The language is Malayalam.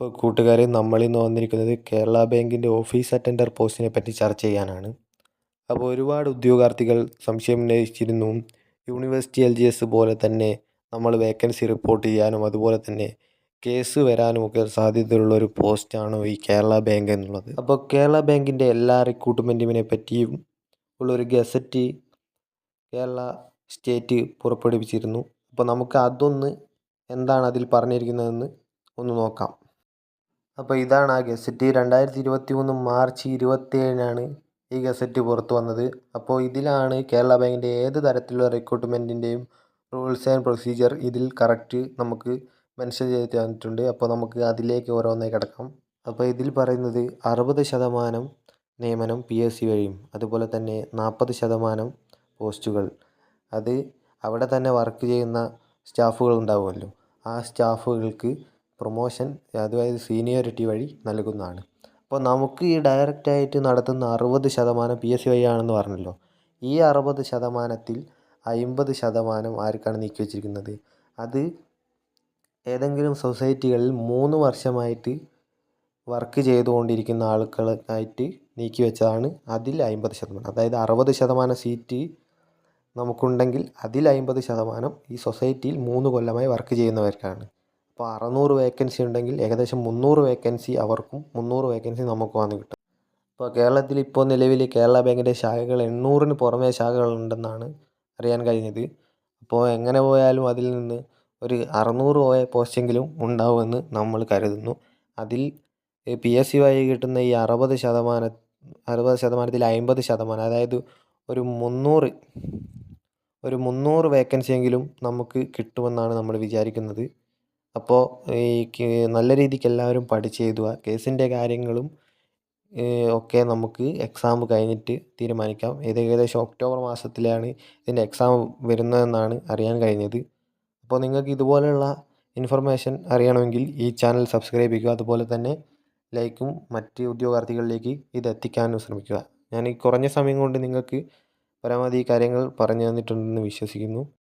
ഇപ്പോൾ കൂട്ടുകാരെ നമ്മളിന്ന് വന്നിരിക്കുന്നത് കേരള ബാങ്കിന്റെ ഓഫീസ് അറ്റൻഡർ പോസ്റ്റിനെ പറ്റി ചർച്ച ചെയ്യാനാണ്. അപ്പോൾ ഒരുപാട് ഉദ്യോഗാർത്ഥികൾ സംശയം ഉന്നയിച്ചിരുന്നു. യൂണിവേഴ്സിറ്റി എൽ ജി എസ് പോലെ തന്നെ നമ്മൾ വേക്കൻസി റിപ്പോർട്ട് ചെയ്യാനും അതുപോലെ തന്നെ കേസ് വരാനും ഒക്കെ സാധ്യതയുള്ള ഒരു പോസ്റ്റാണോ ഈ കേരള ബാങ്ക് എന്നുള്ളത്. അപ്പോൾ കേരള ബാങ്കിന്റെ എല്ലാ റിക്രൂട്ട്മെന്റിനെ പറ്റിയും ഉള്ളൊരു ഗസറ്റ് കേരള സ്റ്റേറ്റ് പുറപ്പെടുവിച്ചിരുന്നു. അപ്പോൾ നമുക്ക് അതൊന്ന് എന്താണ് അതിൽ പറഞ്ഞിരിക്കുന്നതെന്ന് ഒന്ന് നോക്കാം. അപ്പോൾ ഇതാണ് ആ ഗസറ്റ്. രണ്ടായിരത്തി ഇരുപത്തി മൂന്ന് മാർച്ച് ഇരുപത്തേഴിനാണ് ഈ ഗസറ്റ് പുറത്തു വന്നത്. അപ്പോൾ ഇതിലാണ് കേരള ബാങ്കിന്റെ ഏത് തരത്തിലുള്ള റിക്രൂട്ട്മെന്റിന്റെയും റൂൾസ് ആൻഡ് പ്രൊസീജിയർ ഇതിൽ കറക്റ്റ് നമുക്ക് മെൻഷൻ ചെയ്ത് തന്നിട്ടുണ്ട്. അപ്പോൾ നമുക്ക് അതിലേക്ക് ഓരോന്നേ കിടക്കാം. അപ്പോൾ ഇതിൽ പറയുന്നത് അറുപത് ശതമാനം നിയമനം പി എസ് സി വഴിയും അതുപോലെ തന്നെ നാൽപ്പത് ശതമാനം പോസ്റ്റുകൾ. അത് അവിടെ തന്നെ വർക്ക് ചെയ്യുന്ന സ്റ്റാഫുകൾ ഉണ്ടാവുമല്ലോ. ആ സ്റ്റാഫുകൾക്ക് പ്രൊമോഷൻ അതായത് സീനിയോറിറ്റി വഴി നൽകുന്നതാണ്. അപ്പോൾ നമുക്ക് ഈ ഡയറക്റ്റായിട്ട് നടത്തുന്ന അറുപത് ശതമാനം പി എസ് വഴിയാണെന്ന് പറഞ്ഞല്ലോ. ഈ അറുപത് ശതമാനത്തിൽ അമ്പത് ശതമാനം ആർക്കാണ് നീക്കി വച്ചിരിക്കുന്നത്? അത് ഏതെങ്കിലും സൊസൈറ്റികളിൽ മൂന്ന് വർഷമായിട്ട് വർക്ക് ചെയ്തുകൊണ്ടിരിക്കുന്ന ആളുകൾക്കായിട്ട് നീക്കി വെച്ചതാണ് അതിൽ അമ്പത് ശതമാനം. അതായത് അറുപത് ശതമാനം സീറ്റ് നമുക്കുണ്ടെങ്കിൽ അതിൽ അമ്പത് ശതമാനം ഈ സൊസൈറ്റിയിൽ മൂന്ന് കൊല്ലമായി വർക്ക് ചെയ്യുന്നവർക്കാണ്. അപ്പോൾ അറുന്നൂറ് വേക്കൻസി ഉണ്ടെങ്കിൽ ഏകദേശം മുന്നൂറ് വേക്കൻസി അവർക്കും മുന്നൂറ് വേക്കൻസി നമുക്കുമാണ് കിട്ടും ഇപ്പോൾ കേരളത്തിൽ ഇപ്പോൾ നിലവിൽ കേരള ബാങ്കിന്റെ ശാഖകൾ എണ്ണൂറിന് പുറമേ ശാഖകളുണ്ടെന്നാണ് അറിയാൻ കഴിഞ്ഞത്. അപ്പോൾ എങ്ങനെ പോയാലും അതിൽ നിന്ന് ഒരു അറുന്നൂറ് പോയ പോസ്റ്റെങ്കിലും ഉണ്ടാവുമെന്ന് നമ്മൾ കരുതുന്നു. അതിൽ പി എസ് സി വഴി കിട്ടുന്ന ഈ അറുപത് ശതമാന അറുപത് ശതമാനത്തിൽ അമ്പത് ശതമാനം അതായത് ഒരു മുന്നൂറ് ഒരു മുന്നൂറ് വേക്കൻസിയെങ്കിലും നമുക്ക് കിട്ടുമെന്നാണ് നമ്മൾ വിചാരിക്കുന്നത്. അപ്പോൾ ഈ നല്ല രീതിക്ക് എല്ലാവരും പഠിച്ച് എഴുതുക കേസിന്റെ കാര്യങ്ങളും ഒക്കെ നമുക്ക് എക്സാം കഴിഞ്ഞിട്ട് തീരുമാനിക്കാം. ഇത് ഏകദേശം ഒക്ടോബർ മാസത്തിലാണ് ഇതിന്റെ എക്സാം വരുന്നതെന്നാണ് അറിയാൻ കഴിഞ്ഞത്. അപ്പോൾ നിങ്ങൾക്ക് ഇതുപോലെയുള്ള ഇൻഫർമേഷൻ അറിയണമെങ്കിൽ ഈ ചാനൽ സബ്സ്ക്രൈബ് ചെയ്യുക. അതുപോലെ തന്നെ ലൈക്കും മറ്റ് ഉദ്യോഗാർത്ഥികളിലേക്ക് ഇത് എത്തിക്കാനും ശ്രമിക്കുക. ഞാൻ ഈ കുറഞ്ഞ സമയം കൊണ്ട് നിങ്ങൾക്ക് പരമാവധി കാര്യങ്ങൾ പറഞ്ഞു തന്നിട്ടുണ്ടെന്ന് വിശ്വസിക്കുന്നു.